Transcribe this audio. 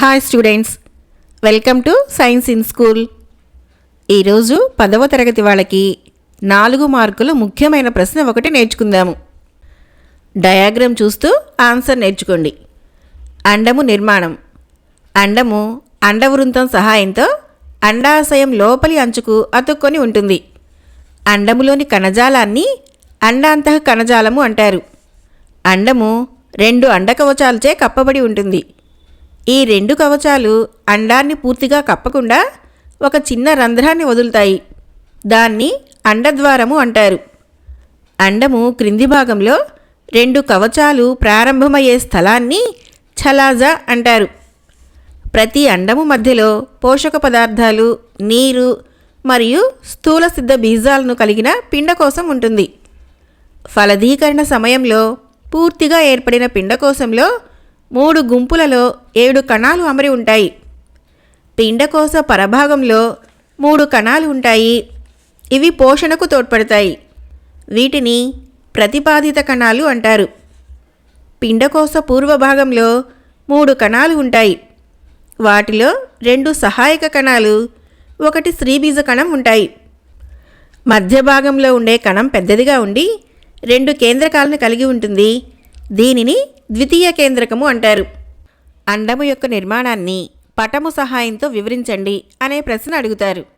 Hi students welcome to science in school ఈరోజు పదవ తరగతి వాళ్ళకి నాలుగు మార్కులు ముఖ్యమైన ప్రశ్న ఒకటి నేర్చుకుందాము. డయాగ్రామ్ చూస్తూ ఆన్సర్ నేర్చుకోండి. అండము నిర్మాణం. అండము అండవృంతం సహాయంతో అండాశయం లోపలి అంచుకు అతుక్కొని ఉంటుంది. అండములోని కణజాలాన్ని అండాంతః కణజాలము అంటారు. అండము రెండు అండకవచాలచే కప్పబడి ఉంటుంది. ఈ రెండు కవచాలు అండాన్ని పూర్తిగా కప్పకుండా ఒక చిన్న రంధ్రాన్ని వదులుతాయి. దాన్ని అండద్వారము అంటారు. అండము క్రింది భాగంలో రెండు కవచాలు ప్రారంభమయ్యే స్థలాన్ని ఛలాజా అంటారు. ప్రతి అండము మధ్యలో పోషక పదార్థాలు నీరు మరియు స్థూల సిద్ధ బీజాలను కలిగిన పిండకోశం ఉంటుంది. ఫలదీకరణ సమయంలో పూర్తిగా ఏర్పడిన పిండకోశంలో మూడు గుంపులలో ఏడు కణాలు అమరి ఉంటాయి. పిండకోశ పరభాగంలో మూడు కణాలు ఉంటాయి. ఇవి పోషణకు తోడ్పడతాయి. వీటిని ప్రతిపాదిత కణాలు అంటారు. పిండకోశ పూర్వ భాగంలో మూడు కణాలు ఉంటాయి. వాటిలో రెండు సహాయక కణాలు ఒకటి స్త్రీబీజ కణం ఉంటాయి. మధ్య భాగంలో ఉండే కణం పెద్దదిగా ఉండి రెండు కేంద్రకాలను కలిగి ఉంటుంది. దీనిని ద్వితీయ కేంద్రకము అంటారు. అండము యొక్క నిర్మాణాన్ని పటము సహాయంతో వివరించండి అనే ప్రశ్న అడుగుతారు.